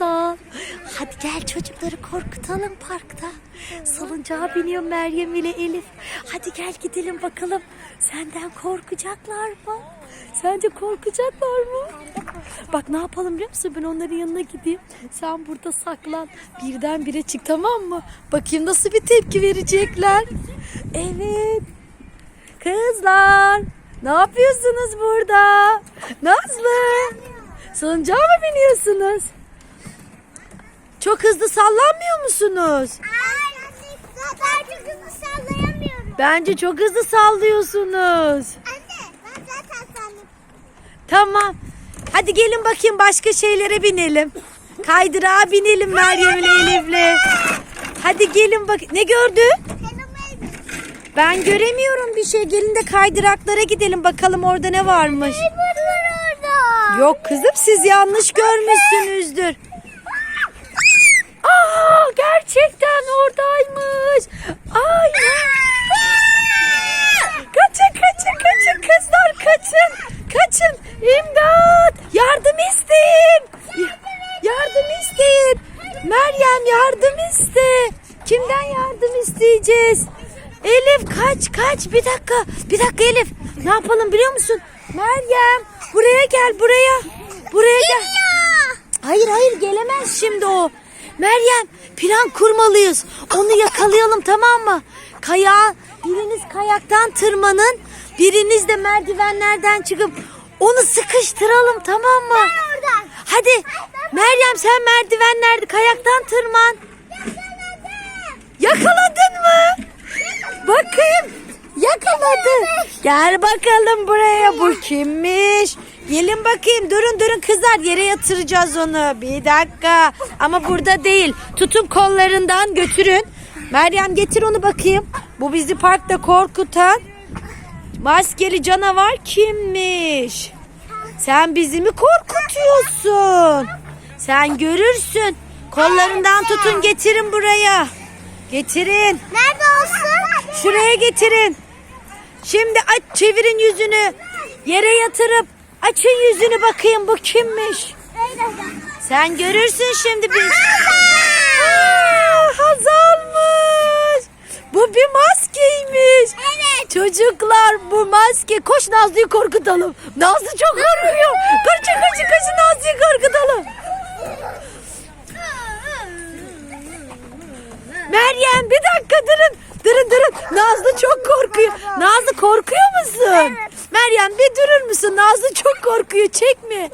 masal. Hadi gel çocukları korkutalım parkta. Salıncağa biniyor Meryem ile Elif. Hadi gel gidelim bakalım. Senden korkacaklar mı? Sence korkacaklar mı? Bak ne yapalım biliyor musun? Ben onların yanına gideyim. Sen burada saklan. Birdenbire çık tamam mı? Bakayım nasıl bir tepki verecekler. Evet. Kızlar. Ne yapıyorsunuz burada? Nazlı. Salıncağa mı biniyorsunuz? Çok hızlı sallanmıyor musunuz? Ben çok hızlı sallayamıyorum. Bence çok hızlı sallıyorsunuz. Anne ben zaten sallıyorum. Tamam. Hadi gelin bakayım başka şeylere binelim. Kaydırağa binelim Meryem ile Elif'le. Hadi gelin bak. Ne gördün? Ben göremiyorum bir şey. Gelin de kaydıraklara gidelim bakalım orada ne varmış. orada. Yok kızım siz yanlış görmüşsünüzdür. Aa gerçekten oradaymış. Ay. Kaçın kaçın kaçın kızlar kaçın. Kaçın. İmdat. Yardım isteyin. Ya- Yardım isteyin. Meryem yardım iste. Kimden yardım isteyeceğiz? Elif kaç kaç bir dakika. Bir dakika Elif. Ne yapalım biliyor musun? Meryem buraya gel buraya. Buraya gel. Hayır hayır gelemez şimdi o. Meryem plan kurmalıyız. Onu yakalayalım tamam mı? Kaya biriniz kayaktan tırmanın. Biriniz de merdivenlerden çıkıp onu sıkıştıralım tamam mı? oradan. Hadi Meryem sen merdivenlerde kayaktan tırman. Yakaladın mı? Bakayım. Yakaladı. Gel bakalım buraya. Bu kimmiş? Gelin bakayım. Durun durun kızlar. Yere yatıracağız onu. Bir dakika. Ama burada değil. Tutun kollarından götürün. Meryem getir onu bakayım. Bu bizi parkta korkutan maskeli canavar kimmiş? Sen bizi mi korkutuyorsun? Sen görürsün. Kollarından tutun getirin buraya. Getirin. Nerede olsun? Şuraya getirin. Şimdi aç çevirin yüzünü. Yere yatırıp açın yüzünü bakayım bu kimmiş? Sen görürsün şimdi bir. Hazalmış. Bu bir maskeymiş. Evet. Çocuklar bu maske. Koş Nazlı'yı korkutalım. Nazlı çok korkuyor. Koşun koşun koşun Nazlı'yı korkutalım. Meryem bir dakika durun. Durun durun. Nazlı çok korkuyor. Nazlı korkuyor musun? Meryem bir durur musun? Nazlı çok korkuyor. Çekme.